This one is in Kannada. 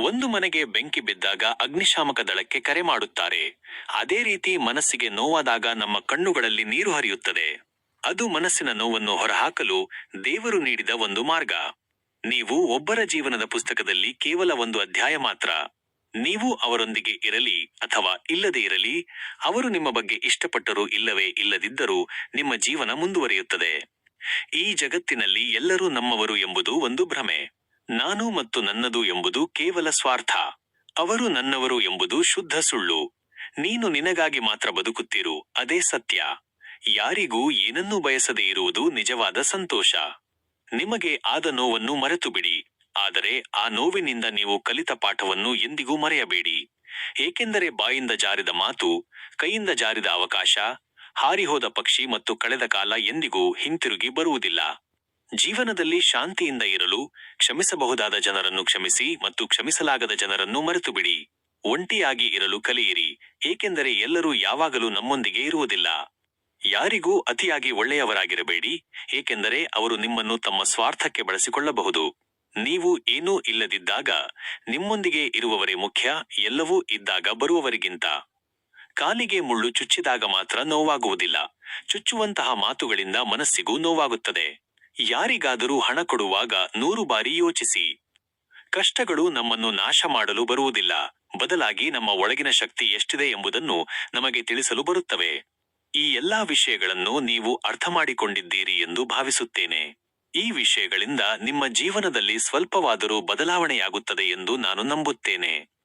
ಒಂದು ಮನೆಗೆ ಬೆಂಕಿ ಬಿದ್ದಾಗ ಅಗ್ನಿಶಾಮಕ ದಳಕ್ಕೆ ಕರೆ ಮಾಡುತ್ತಾರೆ. ಅದೇ ರೀತಿ ಮನಸ್ಸಿಗೆ ನೋವಾದಾಗ ನಮ್ಮ ಕಣ್ಣುಗಳಲ್ಲಿ ನೀರು ಹರಿಯುತ್ತದೆ. ಅದು ಮನಸ್ಸಿನ ನೋವನ್ನು ಹೊರಹಾಕಲು ದೇವರು ನೀಡಿದ ಒಂದು ಮಾರ್ಗ. ನೀವು ಒಬ್ಬರ ಜೀವನದ ಪುಸ್ತಕದಲ್ಲಿ ಕೇವಲ ಒಂದು ಅಧ್ಯಾಯ ಮಾತ್ರ. ನೀವು ಅವರೊಂದಿಗೆ ಇರಲಿ ಅಥವಾ ಇಲ್ಲದೇ ಇರಲಿ, ಅವರು ನಿಮ್ಮ ಬಗ್ಗೆ ಇಷ್ಟಪಟ್ಟರೂ ಇಲ್ಲವೇ ಇಲ್ಲದಿದ್ದರೂ ನಿಮ್ಮ ಜೀವನ ಮುಂದುವರಿಯುತ್ತದೆ. ಈ ಜಗತ್ತಿನಲ್ಲಿ ಎಲ್ಲರೂ ನಮ್ಮವರು ಎಂಬುದು ಒಂದು ಭ್ರಮೆ. ನಾನು ಮತ್ತು ನನ್ನದು ಎಂಬುದು ಕೇವಲ ಸ್ವಾರ್ಥ. ಅವರು ನನ್ನವರು ಎಂಬುದು ಶುದ್ಧ ಸುಳ್ಳು. ನೀನು ನಿನಗಾಗಿ ಮಾತ್ರ ಬದುಕುತ್ತಿರು, ಅದೇ ಸತ್ಯ. ಯಾರಿಗೂ ಏನನ್ನೂ ಬಯಸದೇ ಇರುವುದು ನಿಜವಾದ ಸಂತೋಷ. ನಿಮಗೆ ಆದ ನೋವನ್ನು ಮರೆತು ಬಿಡಿ ಆದರೆ ಆ ನೋವಿನಿಂದ ನೀವು ಕಲಿತ ಪಾಠವನ್ನು ಎಂದಿಗೂ ಮರೆಯಬೇಡಿ. ಏಕೆಂದರೆ ಬಾಯಿಂದ ಜಾರಿದ ಮಾತು, ಕೈಯಿಂದ ಜಾರಿದ ಅವಕಾಶ, ಹಾರಿಹೋದ ಪಕ್ಷಿ ಮತ್ತು ಕಳೆದ ಕಾಲ ಎಂದಿಗೂ ಹಿಂತಿರುಗಿ ಬರುವುದಿಲ್ಲ. ಜೀವನದಲ್ಲಿ ಶಾಂತಿಯಿಂದ ಇರಲು ಕ್ಷಮಿಸಬಹುದಾದ ಜನರನ್ನು ಕ್ಷಮಿಸಿ ಮತ್ತು ಕ್ಷಮಿಸಲಾಗದ ಜನರನ್ನು ಮರೆತು ಬಿಡಿ ಒಂಟಿಯಾಗಿ ಇರಲು ಕಲಿಯಿರಿ, ಏಕೆಂದರೆ ಎಲ್ಲರೂ ಯಾವಾಗಲೂ ನಮ್ಮೊಂದಿಗೆ ಇರುವುದಿಲ್ಲ. ಯಾರಿಗೂ ಅತಿಯಾಗಿ ಒಳ್ಳೆಯವರಾಗಿರಬೇಡಿ, ಏಕೆಂದರೆ ಅವರು ನಿಮ್ಮನ್ನು ತಮ್ಮ ಸ್ವಾರ್ಥಕ್ಕೆ ಬಳಸಿಕೊಳ್ಳಬಹುದು. ನೀವು ಏನೂ ಇಲ್ಲದಿದ್ದಾಗ, ನಿಮ್ಮೊಂದಿಗೆ ಇರುವವರೇ ಮುಖ್ಯ, ಎಲ್ಲವೂ ಇದ್ದಾಗ ಬರುವವರಿಗಿಂತ. ಕಾಲಿಗೆ ಮುಳ್ಳು ಚುಚ್ಚಿದಾಗ ಮಾತ್ರ ನೋವಾಗುವುದಿಲ್ಲ, ಚುಚ್ಚುವಂತಹ ಮಾತುಗಳಿಂದ ಮನಸ್ಸಿಗೂ ನೋವಾಗುತ್ತದೆ. ಯಾರಿಗಾದರೂ ಹಣ ಕೊಡುವಾಗ ನೂರು ಬಾರಿ ಯೋಚಿಸಿ. ಕಷ್ಟಗಳು ನಮ್ಮನ್ನು ನಾಶ ಮಾಡಲು ಬರುವುದಿಲ್ಲ. ಬದಲಾಗಿ ನಮ್ಮ ಒಳಗಿನ ಶಕ್ತಿ ಎಷ್ಟಿದೆ ಎಂಬುದನ್ನು ನಮಗೆ ತಿಳಿಸಲು ಬರುತ್ತವೆ. ಈ ಎಲ್ಲಾ ವಿಷಯಗಳನ್ನು ನೀವು ಅರ್ಥ ಎಂದು ಭಾವಿಸುತ್ತೇನೆ. ಈ ವಿಷಯಗಳಿಂದ ನಿಮ್ಮ ಜೀವನದಲ್ಲಿ ಸ್ವಲ್ಪವಾದರೂ ಬದಲಾವಣೆಯಾಗುತ್ತದೆ ಎಂದು ನಾನು ನಂಬುತ್ತೇನೆ.